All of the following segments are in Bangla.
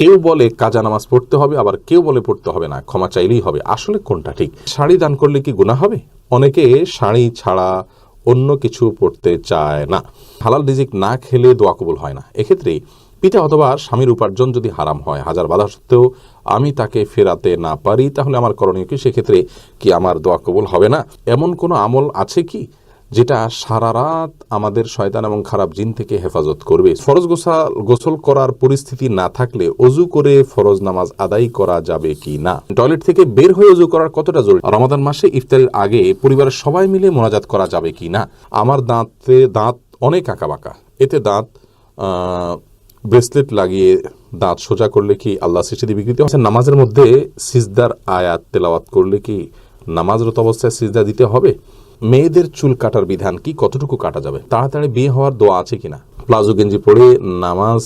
কেউ বলে কাজা নামাজ পড়তে হবে, আবার কেউ বলে পড়তে হবে না, ক্ষমা চাইলেই হবে। আসলে কোনটা ঠিক? শাড়ি দান করলে কি গুণা হবে? অনেকে শাড়ি ছাড়া অন্য কিছু পড়তে চায় না। হালাল রিজিক না খেলে দোয়া কবুল হয় না। এক্ষেত্রে পিতা অথবা স্বামীর উপার্জন যদি হারাম হয়, হাজার বাধা সত্ত্বেও আমি তাকে ফেরাতে না পারি, তাহলে আমার করণীয় কি? সেক্ষেত্রে কি আমার দোয়া কবুল হবে না? এমন কোনো আমল আছে কি? যেটা সারা রাত আমাদের শয়তান এবং খারাপ জিন থেকে হেফাজত করবে। ফরজ গোসল গোসল করার পরিস্থিতি না থাকলে অজু করে ফরজ নামাজ আদায় করা যাবে কি না? টয়লেট থেকে বের হয়ে অজু করার কতটা জরুরি? রমাদান মাসে ইফতারের আগে পরিবারের সবাই মিলে মোনাজাত করা যাবে কি না? আমার দাঁতে দাঁত অনেক আঁকা বাঁকা এতে দাঁত ব্রেসলেট লাগিয়ে দাঁত সোজা করলে কি আল্লাহ সৃষ্টি বিকৃতি? হচ্ছে নামাজের মধ্যে সিজদার আয়াত তেলাওয়াত করলে কি নামাজরত অবস্থায় সিজদা দিতে হবে? মেয়েদের চুল কাটার বিধান কি? কতটুকু কাটা যাবে? তাড়াতাড়ি বিয়ে হওয়ার দোয়া আছে কিনা? প্লাজো গেঞ্জি পরে নামাজ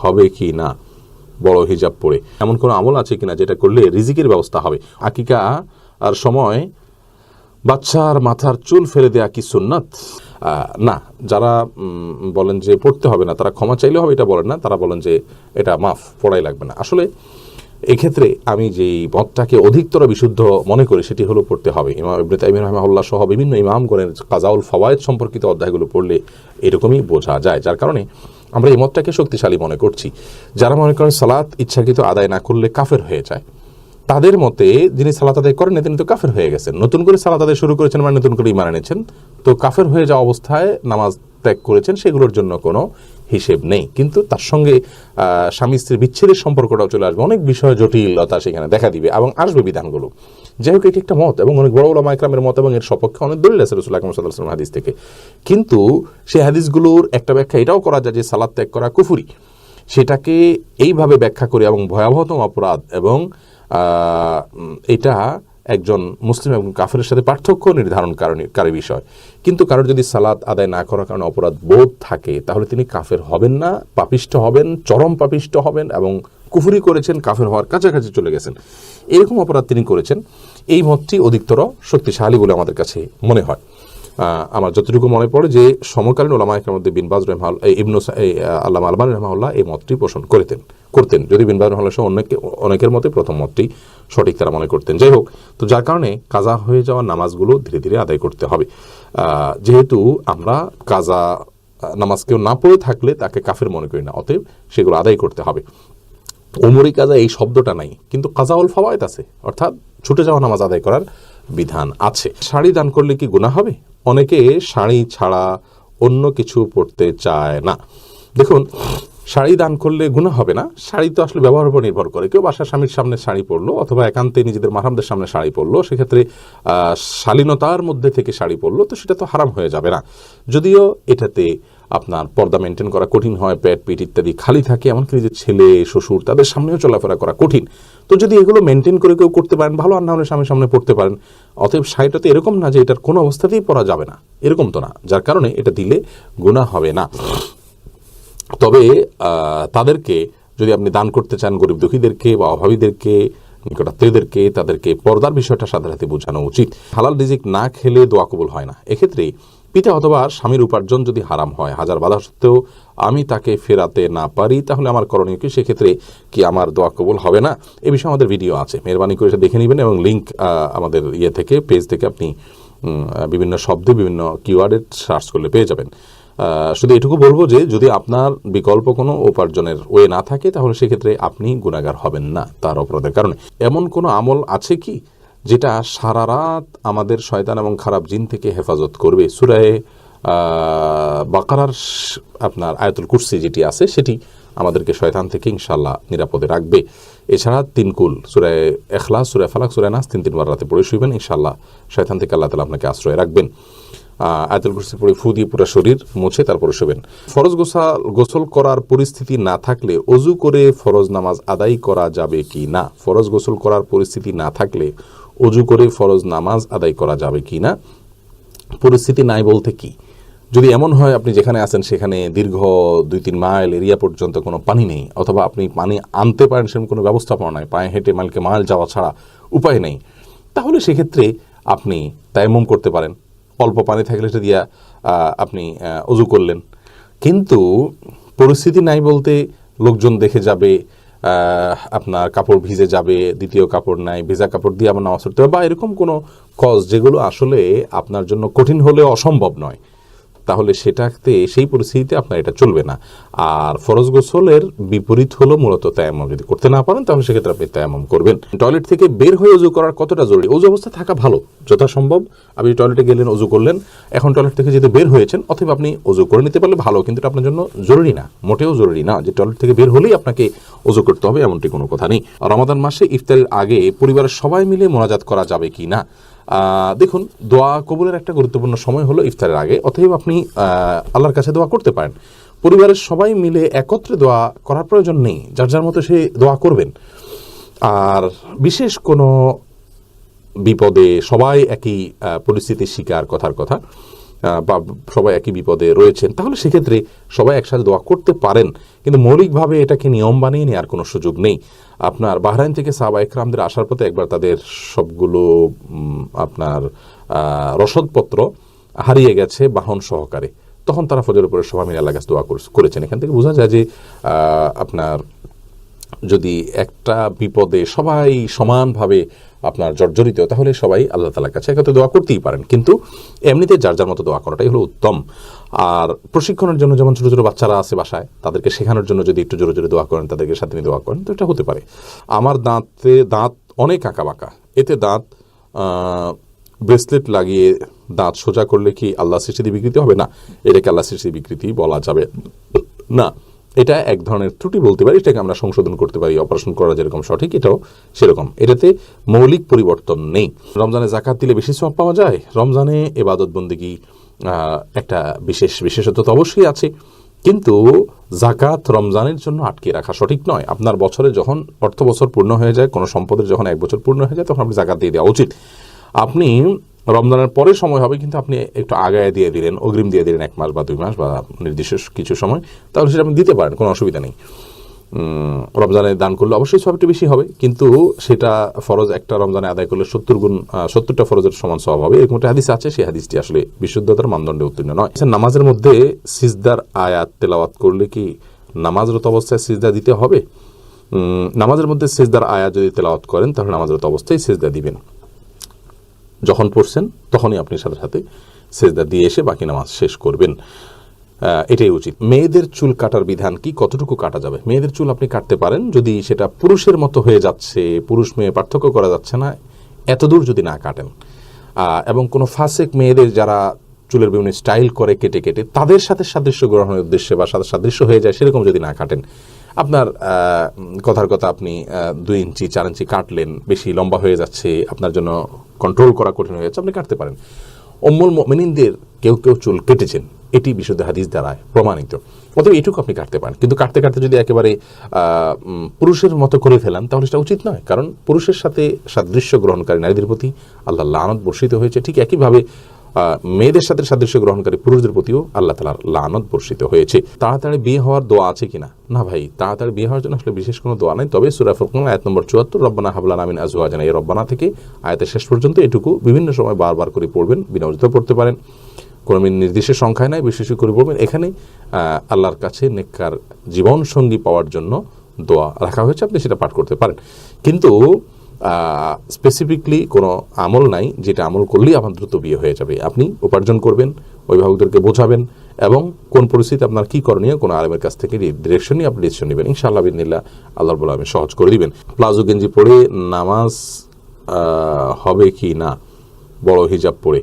হবে কি না? বড় হিজাব পরে। এমন কোনো আমল আছে কিনা যেটা করলে রিজিকের ব্যবস্থা হবে? আকিকা আর সময়, বাচ্চার মাথার চুল ফেলে দেয়া কি সুন্নাত? না, যারা বলেন যে পড়তে হবে না, তারা ক্ষমা চাইলে হবে, এটা বলেন না, তারা বলেন যে এটা মাফ, পড়াই লাগবে না। আসলে এক্ষেত্রে আমি যেই মতটাকে অধিকতর বিশুদ্ধ মনে করি, সেটি হলো পড়তে হবে। ইমাম ইবনে রহমাহুল্লাহ সহ বিভিন্ন ইমামগণের কাজাউল ফওয়ায়েদ সম্পর্কিত অধ্যায়গুলো পড়লে এরকমই বোঝা যায়। যার কারণে আমরা এই মতটাকে শক্তিশালী মনে করছি। যারা মনে করেন সালাত ইচ্ছাকৃত আদায় না করলে কাফের হয়ে যায়, তাদের মতে যিনি সালাত আদায় করেন, তিনি তো কাফের হয়ে গেছেন। নতুন করে সালাত আদায় শুরু করেছেন মানে নতুন করে ইমান এনেছেন। তো কাফের হয়ে যাওয়া অবস্থায় নামাজ ত্যাগ করেছেন, সেগুলোর জন্য কোনো হিসেব নেই। কিন্তু তার সঙ্গে স্বামী স্ত্রীর বিচ্ছেদের সম্পর্কটাও চলে আসবে। অনেক বিষয় জটিলতা সেখানে দেখা দিবে এবং আসবে বিধানগুলো। যাই হোক, এটি একটা মত এবং অনেক বড় ওলামা একরামের মত এবং এর সপক্ষে অনেক দলিল আছে রসুল আকরম সাল্লাহ হাদিস থেকে। কিন্তু সেই হাদিসগুলোর একটা ব্যাখ্যা এটাও করা যায় যে সালাদ ত্যাগ করা কুফুরি। সেটাকে এইভাবে ব্যাখ্যা করে এবং ভয়াবহতম অপরাধ এবং এটা একজন মুসলিম এবং কাফেরের সাথে পার্থক্য নির্ধারণ কারী বিষয়। কিন্তু কারোর যদি সালাদ আদায় না করার কারণে অপরাধ বোধ থাকে, তাহলে তিনি কাফের হবেন না, পাপিষ্ট হবেন, চরম পাপিষ্ট হবেন এবং কুফুরি করেছেন, কাফের হওয়ার কাছাকাছি চলে গেছেন। এরকম অপরাধ তিনি করেছেন। এই মতটি অধিকতর শক্তিশালী বলে আমাদের কাছে মনে হয়। আমার যতটুকু মনে পড়ে যে সমকালীন ওলামায়কের মধ্যে বিনবাজ রহমাল ইবনু আল্লামা আলমান রহমাউল্লাহ এই মতটি পোষণ করতেন করতেন। যদি বিনবাজ সহ অনেকে, অনেকের মতে প্রথম মতটি সঠিক তারা মনে করতেন। যাই হোক, তো যার কারণে কাজা হয়ে যাওয়া নামাজগুলো ধীরে ধীরে আদায় করতে হবে। যেহেতু আমরা কাজা নামাজ কেউ না পড়ে থাকলে তাকে কাফের মনে করি না, অতএব সেগুলো আদায় করতে হবে। ওমরি কাজা এই শব্দটা নাই, কিন্তু কাজাউল ফাওয়ায়দ আছে, অর্থাৎ ছুটে যাওয়া নামাজ আদায় করার বিধান আছে। শাড়ি দান করলে কি গুণা হবে? অনেকে শাড়ি ছাড়া অন্য কিছু পড়তে চায় না। দেখুন শাড়ি দান করলে গুণা হবে না। শাড়ি তো আসলে ব্যবহারের উপর নির্ভর করে। কেউ বাসার স্বামীর সামনে শাড়ি পরলো অথবা একান্তে নিজেদের মারামদের সামনে শাড়ি পরলো, সেক্ষেত্রে শালীনতার মধ্যে থেকে শাড়ি পরলো, তো সেটা তো হারাম হয়ে যাবে না। যদিও এটাতে আপনার পর্দা মেনটেন করা কঠিন হয় প্যাট পিঠ ইত্যাদি খালি থাকে, এমনকি নিজের ছেলে, শ্বশুর, তাদের সামনেও চলাফেরা করা কঠিন। তো যদি এগুলো মেনটেন করে কেউ করতে পারেন, ভালো আর না হলে স্বামীর সামনে পড়তে পারেন, অতএব শাড়িটা তো এরকম না যে এটার কোনো অবস্থাতেই পরা যাবে না। এরকম তো না, যার কারণে এটা দিলে গুণা হবে না। তবে তাদেরকে যদি আপনি দান করতে চান গরিব দুঃখীদেরকে বা অভাবীদেরকে, নিকটাত্মীয়দেরকে, তাদেরকে পর্দার বিষয়টা সাথে বোঝানো উচিত। হালাল রিজিক না খেলে দোয়া কবুল হয় না। এক্ষেত্রে পিতা অথবা স্বামীর উপার্জন যদি হারাম হয়, হাজার বাধা সত্ত্বেও আমি তাকে ফেরাতে না পারি, তাহলে আমার করণীয় কি? সেক্ষেত্রে কি আমার দোয়া কবুল হবে না? এ বিষয়ে আমাদের ভিডিও আছে। মেহরবানি করে দেখে নেবেন এবং লিঙ্ক আমাদের ইয়ে থেকে পেজ থেকে আপনি বিভিন্ন শব্দে বিভিন্ন কিওয়ার্ডে সার্চ করলে পেয়ে যাবেন। শুধু এটুকু বলব যে যদি আপনার বিকল্প কোনো উপার্জনের ওয়ে না থাকে, তাহলে সেক্ষেত্রে আপনি গুণাগার হবেন না তার অপরাধের কারণে। এমন কোনো আমল আছে কি যেটা সারা রাত আমাদের শয়তান এবং খারাপ জিন থেকে হেফাজত করবে? সুরায় বাকারার আপনার আয়তুল কুরসি যেটি আছে, সেটি আমাদেরকে শয়তান থেকে ইনশাল্লাহ নিরাপদে রাখবে। এছাড়া তিনকুল সুরায় এখলাস সুরায় ফালাক সুরায় নাস, তিন তিনবার রাতে পড়ে শুইবেন ইনশাল্লাহ শয়তান থেকে আল্লাহ তালা আপনাকে আশ্রয় রাখবেন। আয়াতুল কুরসি পড়ে ফু দিয়ে পুরো শরীর মুছে তারপরে শোবেন। ফরজ গোসল গোসল করার পরিস্থিতি না থাকলে অজু করে ফরজ নামাজ আদায় করা যাবে কি না? ফরজ গোসল করার পরিস্থিতি না থাকলে অজু করে ফরজ নামাজ আদায় করা যাবে কি না? পরিস্থিতি নাই বলতে কি? যদি এমন হয়, আপনি যেখানে আছেন সেখানে দীর্ঘ দুই তিন মাইল এরিয়া পর্যন্ত কোনো পানি নেই, অথবা আপনি পানি আনতে পারেন সেরকম কোনো ব্যবস্থাপনা নাই, পায়ে হেঁটে মাইলকে মাইল যাওয়া ছাড়া উপায় নেই, তাহলে সেক্ষেত্রে আপনি তাইমুম করতে পারেন। অল্প পানি থাকলে সেটা দিয়া আপনি অজু করলেন। কিন্তু পরিস্থিতি নাই বলতে লোকজন দেখে যাবে আপনার কাপড় ভিজে যাবে, দ্বিতীয় কাপড় নাই, ভেজা কাপড় দিয়ে আমার নামাজ পড়তে হবে বা এরকম কোনো কজ যেগুলো আসলে আপনার জন্য কঠিন হলে অসম্ভব নয়। তাহলে সেটাতে, সেই পরিস্থিতিতে আপনার এটা চলবে না। আর ফরজ গোসলের বিপরীত হলো মূলত তায়াম্মম। যদি করতে না পারেন, তাহলে সেক্ষেত্রে আপনি তায়াম্মম করবেন। টয়লেট থেকে বের হয়ে অজু করার কতটা জরুরি? অজু অবস্থা থাকা ভালো, যথাসম্ভব। আপনি টয়লেটে গেলেন অজু করলেন, এখন টয়লেট থেকে যদি বের হয়েছেন, অথবা আপনি অজু করে নিতে পারলে ভালো, কিন্তু আপনার জন্য জরুরি না, মোটেও জরুরি না। যে টয়লেট থেকে বের হলেই আপনাকে অজু করতে হবে, এমনটি কোনো কথা নেই। রমাদান মাসে ইফতারের আগে পরিবারের সবাই মিলে মোনাজাত করা যাবে কি না? দেখুন, দোয়া কবুলের একটা গুরুত্বপূর্ণ সময় হলো ইফতারের আগে, অতএব আপনি আল্লাহর কাছে দোয়া করতে পারেন। পরিবারের সবাই মিলে একত্রে দোয়া করার প্রয়োজন নেই, যার যার মতো সে দোয়া করবেন। আর বিশেষ কোনো বিপদে সবাই একই পরিস্থিতির শিকার কথার কথা। বা সবাই একই বিপদে রয়েছেন, তাহলে সেক্ষেত্রে সবাই একসাথে দোয়া করতে পারেন। কিন্তু মৌলিকভাবে এটাকে নিয়ম বানিয়ে নেওয়ার কোনো সুযোগ নেই। আপনার বাহরাইন থেকে সাবা একরামদের আসার পথে একবার তাদের সবগুলো আপনার রসদপত্র হারিয়ে গেছে বাহন সহকারে। তখন তারা ফজর উপরে সবাই মিলে আল্লাহ দোয়া করেছেন। এখান থেকে বোঝা যায় যে আপনার যদি একটা বিপদে সবাই সমানভাবে আপনার জর্জরিত, তাহলে সবাই আল্লাহ তালার কাছে একত্রে দোয়া করতেই পারেন। কিন্তু এমনিতে যার যার মতো দোয়া করাটাই হলো উত্তম। আর প্রশিক্ষণের জন্য যেমন ছোটো ছোটো বাচ্চারা আছে বাসায়, তাদেরকে শেখানোর জন্য যদি একটু জোরে জোরে দোয়া করেন, তাদেরকে সাথে নিয়ে দোয়া করেন, তো এটা হতে পারে। আমার দাঁতে, দাঁত অনেক আঁকা বাঁকা। এতে দাঁত ব্রেসলেট লাগিয়ে দাঁত সোজা করলে কি আল্লাহ সৃষ্টি বিকৃতি হবে? না, এটাকে আল্লাহ সৃষ্টি বিকৃতি বলা যাবে না। এটা এক ধরনের ত্রুটি বলতে পারি এটাকে আমরা সংশোধন করতে পারি অপারেশন করা যেরকম সঠিক, এটাও সেরকম। এটাতে মৌলিক পরিবর্তন নেই। রমজানে জাকাত দিলে বেশি সব পাওয়া যায়। রমজানে এবাদত বন্দিগি একটা বিশেষ বিশেষত্ব তো অবশ্যই আছে। কিন্তু জাকাত রমজানের জন্য আটকে রাখা সঠিক নয়। আপনার বছরে যখন অর্থ বছর পূর্ণ হয়ে যায়, কোনো সম্পদের যখন এক বছর পূর্ণ হয়ে যায়, তখন আপনি জাকাত দিয়ে দেওয়া উচিত। আপনি রমজানের পরে সময় হবে কিন্তু আপনি একটু আগায় দিয়ে দিলেন অগ্রিম দিয়ে দিলেন এক মাস বা দুই মাস বা নির্দিষ্ট কিছু সময় তাহলে সেটা আপনি দিতে পারেন কোনো অসুবিধা নেই। রমজানে দান করলে অবশ্যই সব একটু বেশি হবে কিন্তু সেটা ফরজ একটা রমজানে আদায় করলে সত্তর গুণ সত্তরটা ফরজের সমান স্বভাব হবে এরকম একটা হাদিস আছে সেই হাদিসটি আসলে বিশুদ্ধতার মানদণ্ডে উত্তীর্ণ নয়। আচ্ছা, নামাজের মধ্যে সিজদার আয়াত তেলাওয়াত করলে কি নামাজরত অবস্থায় সিজদা দিতে হবে? নামাজের মধ্যে সিজদার আয়াত যদি তেলাওয়াত করেন তাহলে নামাজরত অবস্থায় সিজদা দিবেন। যখন পড়ছেন, তখনই আপনি সাথে সাথে সেজদা দিয়ে এসে বাকি নামাজ শেষ করবেন। এটাই উচিত। মেয়েদের চুল কাটার বিধান কি? কতটুকু কাটা যাবে? মেয়েদের চুল আপনি কাটতে পারেন, যদি সেটা পুরুষের মতো হয়ে যাচ্ছে, পুরুষ মেয়ে পার্থক্য করা যাচ্ছে না, এতদূর যদি না কাটেন। এবং কোনো ফাসেক মেয়েদের যারা চুলের বিভিন্ন স্টাইল করে কেটে কেটে, তাদের সাথে সাদৃশ্য গ্রহণের উদ্দেশ্যে বা সাদৃশ্য হয়ে যায়, সেরকম যদি না কাটেন আপনার কথার কথা আপনি দুই ইঞ্চি, চার ইঞ্চি কাটলেন, বেশি লম্বা হয়ে যাচ্ছে, আপনার জন্য কন্ট্রোল করা কঠিন হয়ে যাচ্ছে, আপনি কাটতে পারেন। অম্মুল মিনিনদের কেউ কেউ চুল কেটেছেন, এটি বিশুদ্ধ হাদিস দ্বারা প্রমাণিত। অতএব এটুকু আপনি কাটতে পারেন। কিন্তু কাটতে কাটতে যদি একেবারে পুরুষের মতো করে ফেলান, তাহলে সেটা উচিত নয়। কারণ পুরুষের সাথে সাদৃশ্য গ্রহণকারী নারীদের প্রতি আল্লাহ লানত বর্ষিত হয়েছে। ঠিক একইভাবে মেয়েদের সাথে সাদৃশ্য গ্রহণকারী পুরুষদের প্রতিও আল্লাহ তালার লানত বর্ষিত হয়েছে। তাড়াতাড়ি বিয়ে হওয়ার দোয়া আছে কিনা? না ভাই, তাড়াতাড়ি বিয়ে হওয়ার জন্য আসলে বিশেষ কোনো দোয়া নেই, তবে সুরা ফুরকান আয়াত নম্বর চুয়াত্তর, রব্বানা হাবলান আমিন আজওয়াজানা এই রব্বানা থেকে আয়াতের শেষ পর্যন্ত এটুকু বিভিন্ন সময় বারবার করে পড়বেন বিনা পড়তে পারেন। কোনো নির্দিষ্ট সংখ্যায় নাই বিশেষ করে বলবেন এখানে আল্লাহর কাছে নেককার জীবন সঙ্গী পাওয়ার জন্য দোয়া রাখা হয়েছে, আপনি সেটা পাঠ করতে পারেন। কিন্তু স্পেসিফিকলি কোনো আমল নাই, যেটা আমল করলেই আমার দ্রুত বিয়ে হয়ে যাবে। আপনি উপার্জন করবেন, অভিভাবকদেরকে বোঝাবেন এবং কোন পরিস্থিতি আপনার কি করণীয়, কোনো আলেমের কাছ থেকে ডিরেকশন নিয়ে আপনি ডিসিশন নেবেন, ইনশাআল্লাহ বিদিনিল্লাহ আল্লাহর বলে আমি সহজ করে দিবেন। প্লাজো গেঞ্জি পরে নামাজ হবে কি না, বড় হিজাব পরে।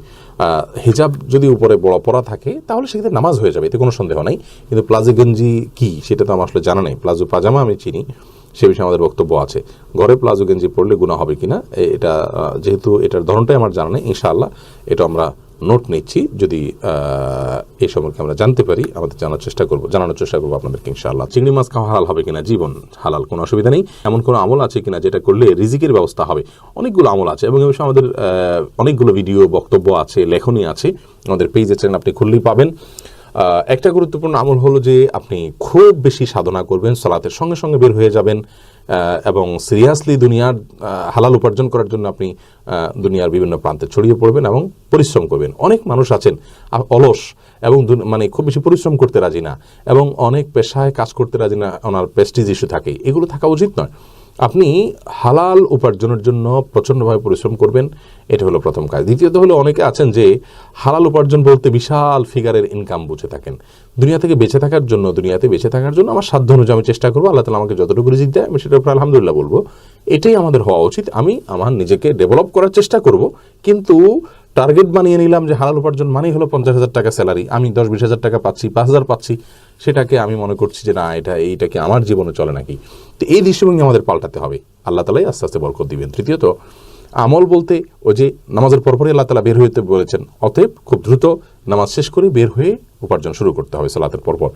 হিজাব যদি উপরে বড় পরা থাকে, তাহলে সেক্ষেত্রে নামাজ হয়ে যাবে, এতে কোনো সন্দেহ নাই। কিন্তু প্লাজো গেঞ্জি কি, সেটা তো আমার আসলে জানা নেই। প্লাজো পাজামা আমি চিনি। সে বিষয়ে আমাদের বক্তব্য আছে। ঘরে প্লাজো গেঞ্জি পরলে গুণা হবে কিনা এটা যেহেতু এটার ধরনটাই আমার জানা নেই, ইনশাআল্লাহ এটা আমরা নোট নিচ্ছি। যদি এই সম্পর্কে আমরা জানতে পারি, আমাদের জানার চেষ্টা করব, জানানোর চেষ্টা করব আপনাদেরকে, ইনশাআল্লাহ। চিংড়ি মাছ খাওয়া হালাল হবে কিনা? জীবন, হালাল, কোনো অসুবিধা নেই। এমন কোনো আমল আছে কিনা যেটা করলে রিজিকের ব্যবস্থা হবে? অনেকগুলো আমল আছে এবং এ বিষয়ে আমাদের অনেকগুলো ভিডিও, বক্তব্য আছে, লেখনী আছে। আমাদের পেজে চ্যানেল আপনি খুললেই পাবেন। একটা গুরুত্বপূর্ণ আমল হলো যে আপনি খুব বেশি সাধনা করবেন, সালাতের সঙ্গে সঙ্গে বের হয়ে যাবেন এবং সিরিয়াসলি দুনিয়ার হালাল উপার্জন করার জন্য আপনি দুনিয়ার বিভিন্ন প্রান্তে ছড়িয়ে পড়বেন এবং পরিশ্রম করবেন। অনেক মানুষ আছেন অলস এবং মানে খুব বেশি পরিশ্রম করতে রাজি না এবং অনেক পেশায় কাজ করতে রাজি না, ওনার প্রেস্টিজ ইস্যু থাকে। এগুলো থাকা উচিত নয়। আপনি হালাল উপার্জনের জন্য প্রচণ্ডভাবে পরিশ্রম করবেন, এটা হলো প্রথম কাজ। দ্বিতীয়ত হলো অনেকে আছেন যে হালাল উপার্জন বলতে বিশাল ফিগারের ইনকাম বুঝে থাকেন। দুনিয়া থেকে বেঁচে থাকার জন্য, দুনিয়াতে বেঁচে থাকার জন্য আমার সাধ্য অনুযায়ী আমি চেষ্টা করব, আল্লাহ তালা আমাকে যতটুকু রিজিক দেয় আমি সেটার উপর আলহামদুলিল্লাহ বলব। এটাই আমাদের হওয়া উচিত। আমি আমার নিজেকে ডেভেলপ করার চেষ্টা করব, কিন্তু টার্গেট বানিয়ে নিলাম যে হালাল উপার্জন মানেই হলো পঞ্চাশ হাজার টাকা স্যালারি। আমি দশ বিশ হাজার টাকা পাচ্ছি, পাঁচ হাজার পাচ্ছি। সেটাকে আমি মনে করছি যে না, এটা, এইটাকে আমার জীবনে চলে নাকি? তো এই দৃষ্টিভঙ্গি আমাদের পাল্টাতে হবে। আল্লাহ তালাই আস্তে আস্তে বরকত দিবেন। তৃতীয়ত, আমল বলতে ওই যে নামাজের পরপরই আল্লাহ তালা বের হইতে বলেছেন, অতএব খুব দ্রুত নামাজ শেষ করে বের হয়ে উপার্জন শুরু করতে হবে সালাতের পরপর।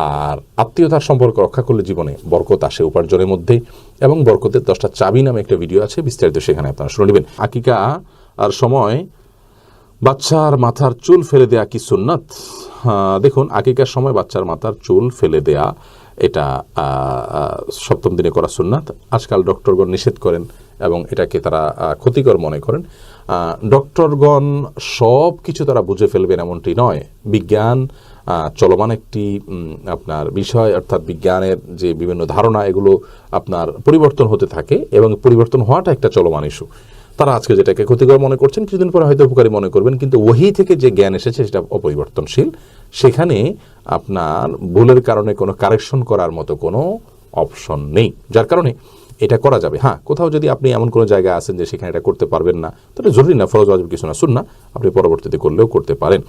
আর আত্মীয়তার সম্পর্ক রক্ষা করলে জীবনে বরকত আসে উপার্জনের মধ্যে এবং বরকতের দশটা চাবি নামে একটা ভিডিও আছে, বিস্তারিত সেখানে আপনারা শুনে নেবেন। আকিকা আর সময় বাচ্চার মাথার চুল ফেলে দেয়া কি সুন্নাত? দেখুন আকিকার সময় বাচ্চার মাথার চুল ফেলে দেয়া এটা সপ্তম দিনে করা সুন্নাত। আজকাল ডক্টরগণ নিষেধ করেন এবং এটাকে তারা ক্ষতিকর মনে করেন। ডক্টরগণ সব কিছু তারা বুঝে ফেলবেন এমনটি নয়। বিজ্ঞান চলমান একটি আপনার বিষয়, অর্থাৎ বিজ্ঞানের যে বিভিন্ন ধারণা, এগুলো আপনার পরিবর্তন হতে থাকে এবং পরিবর্তন হওয়াটা একটা চলমান ইস্যু। তারা আজকে যেটাকে ক্ষতিকর মনে করছেন, কিছুদিন পরে হয়তো উপকারী মনে করবেন, কিন্তু ওহি থেকে যে জ্ঞান এসেছে সেটা অপরিবর্তনশীল। সেখানে আপনার ভুলের কারণে কোনো কারেকশন করার মতো কোনো অপশন নেই। যার কারণে এটা করা যাবে। হ্যাঁ কোথাও যদি আপনি এমন কোনো জায়গায় আছেন যে সেখানে এটা করতে পারবেন না, তাহলে জরুরি না, ফরজ ওয়াজিব কিছু না শুন না আপনি পরবর্তীতে করলেও করতে পারেন।